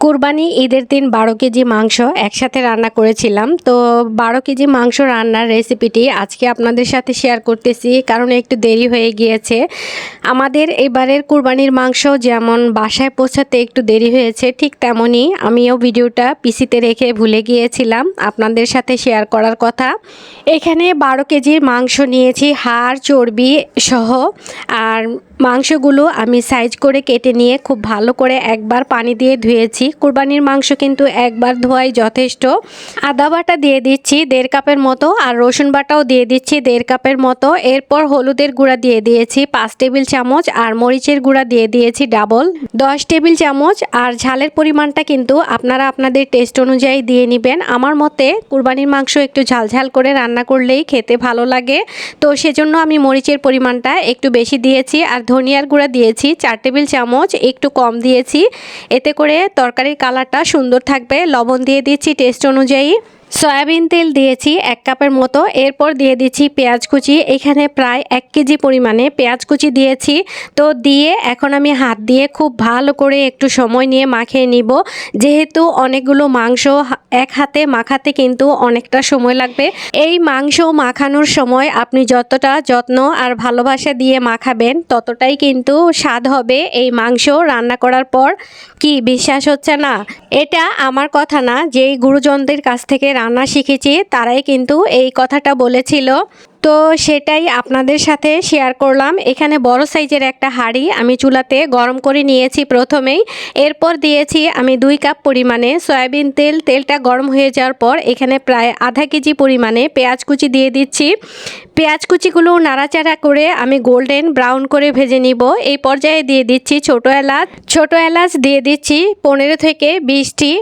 কুরবানি ঈদের দিন বারো কেজি মাংস একসাথে রান্না করেছিলাম। তো বারো কেজি মাংস রান্নার রেসিপিটি আজকে আপনাদের সাথে শেয়ার করতেছি, কারণ একটু দেরি হয়ে গিয়েছে। আমাদের এবারের কুরবানির মাংস যেমন বাসায় পৌঁছাতে একটু দেরি হয়েছে, ঠিক তেমনই আমিও ভিডিওটা পিসিতে রেখে ভুলে গিয়েছিলাম আপনাদের সাথে শেয়ার করার কথা। এখানে বারো কেজির মাংস নিয়েছি, হাড়, চর্বি সহ, আর মাংসগুলো আমি সাইজ করে কেটে নিয়ে খুব ভালো করে একবার পানি দিয়ে ধুয়েছি। কুরবানির মাংস কিন্তু একবার ধোয়াই যথেষ্ট। আদা বাটা দিয়ে দিচ্ছি দেড় কাপের মতো আর রসুন বাটাও দিয়ে দিচ্ছি দেড় কাপের মতো। এরপর হলুদের গুঁড়া দিয়ে দিয়েছি পাঁচ টেবিল চামচ আর মরিচের গুঁড়া দিয়ে দিয়েছি ডাবল। দশ টেবিল চামচ আর ঝালের পরিমাণটা কিন্তু আপনারা আপনাদের টেস্ট অনুযায়ী দিয়ে নেবেন। আমার মতে কুরবানির মাংস একটু ঝালঝাল করে রান্না করলেই খেতে ভালো লাগে। তো সেজন্য আমি মরিচের পরিমাণটা একটু বেশি দিয়েছি আর ধনিয়ার গুঁড়া দিয়েছি, চার টেবিল চামচ, একটু কম দিয়েছি। এতে করে তরকারির কালারটা সুন্দর থাকবে। লবণ দিয়ে দিচ্ছি টেস্ট অনুযায়ী। সয়াবিন তেল দিয়েছি এক কাপের মতো। এরপর দিয়ে দিচ্ছি পেঁয়াজ কুচি। এখানে প্রায় এক কেজি পরিমাণে পেঁয়াজ কুচি দিয়েছি। তো দিয়ে এখন আমি হাত দিয়ে খুব ভালো করে একটু সময় নিয়ে মাখিয়ে নিব। যেহেতু অনেকগুলো মাংস এক হাতে মাখাতে কিন্তু অনেকটা সময় লাগবে। এই মাংস মাখানোর সময় আপনি যতটা যত্ন আর ভালোবাসা দিয়ে মাখাবেন, ততটাই কিন্তু স্বাদ হবে এই মাংস রান্না করার পর। কি, বিশ্বাস হচ্ছে না? এটা আমার কথা না, যেই গুরুজনদের কাছ থেকে রান্না শিখেছি, তারাই কিন্তু এই কথাটা বলেছিল। তো সেটাই আপনাদের সাথে শেয়ার করলাম। এখানে বড় সাইজের একটা হাঁড়ি আমি চুলাতে গরম করে নিয়েছি প্রথমেই। এরপর দিয়েছি আমি দুই কাপ পরিমাণে সয়াবিন তেল। তেলটা গরম হয়ে যাওয়ার পর এখানে প্রায় আধা কেজি পরিমাণে পেঁয়াজ কুচি দিয়ে দিচ্ছি। পেঁয়াজ কুচিগুলো নাড়াচাড়া করে আমি গোল্ডেন ব্রাউন করে ভেজে নিব। এই পর্যায়ে দিয়ে দিচ্ছি ছোটো এলাচ। ছোটো এলাচ দিয়ে দিচ্ছি পনেরো থেকে বিশটি।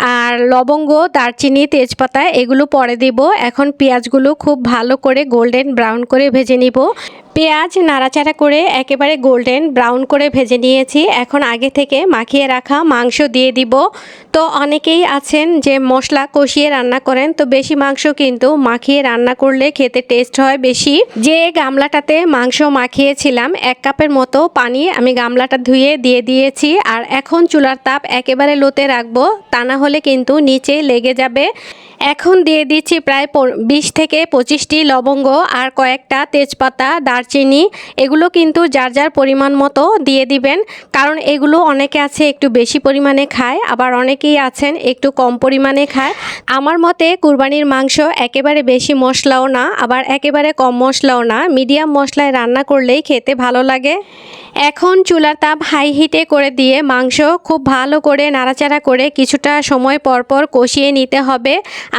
আর লবঙ্গ, দারচিনি, তেজপাতা, এগুলো পরে দিব। এখন পেঁয়াজগুলো খুব ভালো করে গোল্ডেন ব্রাউন করে ভেজে নিব। পেঁয়াজ নাড়াচাড়া করে একেবারে গোল্ডেন ব্রাউন করে ভেজে নিয়েছি। এখন আগে থেকে মাখিয়ে রাখা মাংস দিয়ে দিব। তো অনেকেই আছেন যে মশলা কষিয়ে রান্না করেন, তো বেশি মাংস কিন্তু মাখিয়ে রান্না করলে খেতে টেস্ট হয় বেশি। যে গামলাটাতে মাংস মাখিয়েছিলাম, এক কাপের মতো পানি আমি গামলাটা ধুয়ে দিয়ে দিয়েছি। আর এখন চুলার তাপ একেবারে লোতে রাখব, তা না হলে কিন্তু নিচে লেগে যাবে। এখন দিয়ে দিচ্ছি প্রায় বিশ থেকে পঁচিশটি লবঙ্গ আর কয়েকটা তেজপাতা, দারচিনি। এগুলো কিন্তু যার যার পরিমাণ মতো দিয়ে দিবেন। কারণ এগুলো অনেকে আছে একটু বেশি পরিমাণে খায়, আবার অনেকেই আছেন একটু কম পরিমাণে খায়। আমার মতে কুরবানির মাংস একেবারে বেশি মশলাও না, আবার একেবারে কম মশলাও না। মিডিয়াম মশলায় রান্না করলেই খেতে ভালো লাগে। এখন চুলার তাপ হাই হিটে করে দিয়ে মাংস খুব ভালো করে নাড়াচাড়া করে কিছুটা সময় পর পর কষিয়ে নিতে হবে।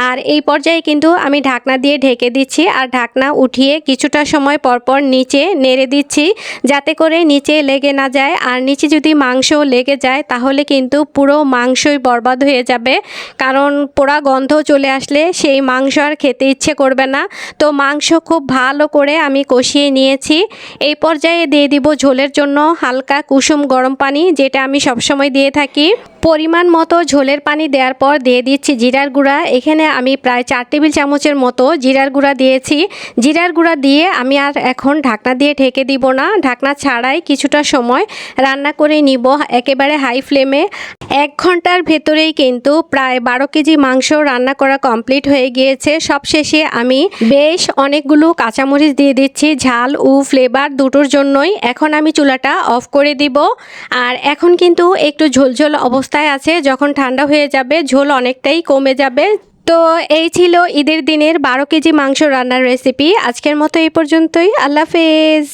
আর এই পর্যায়ে কিন্তু আমি ঢাকনা দিয়ে ঢেকে দিচ্ছি আর ঢাকনা উঠিয়ে কিছুটা সময় পর পর নিচে নেড়ে দিচ্ছি যাতে করে নিচে লেগে না যায়। আর নিচে যদি মাংস লেগে যায় তাহলে কিন্তু পুরো মাংসই বরবাদ হয়ে যাবে। কারণ পোড়া গন্ধ চলে আসলে সেই মাংস আর খেতে ইচ্ছে করবে না। তো মাংস খুব ভালো করে আমি কষিয়ে নিয়েছি। এই পর্যায়ে দিয়ে দিব ঝোলের জন্য হালকা কুসুম গরম পানি যেটা আমি সবসময় দিয়ে থাকি। পরিমাণ মতো ঝোলের পানি দেওয়ার পর দিয়ে দিচ্ছি জিরার গুঁড়া। এখানে আমি প্রায় চার টেবিল চামচের মতো জিরার গুঁড়া দিয়েছি। জিরার গুঁড়া দিয়ে আমি আর এখন ঢাকনা দিয়ে ঢেকে দিব না। ঢাকনা ছাড়াই কিছুটা সময় রান্না করে নিব একেবারে হাই ফ্লেমে। এক ঘণ্টার ভেতরেই কিন্তু প্রায় বারো কেজি মাংস রান্না করা কমপ্লিট হয়ে গিয়েছে। সবশেষে আমি বেশ অনেকগুলো কাঁচামরিচ দিয়ে দিচ্ছি। ঝাল ও ফ্লেভার দুটোর জন্যই। এখন আমি চুলাটা অফ করে দিব। আর এখন কিন্তু একটু ঝোলঝোল অবস্থায় আছে, যখন ঠান্ডা হয়ে যাবে, ঝোল অনেকটাই কমে যাবে। তো এই ছিল ঈদের দিনের বারো কেজি মাংস রান্নার রেসিপি আজকের মতো এই পর্যন্তই। আল্লাহ হাফেজ।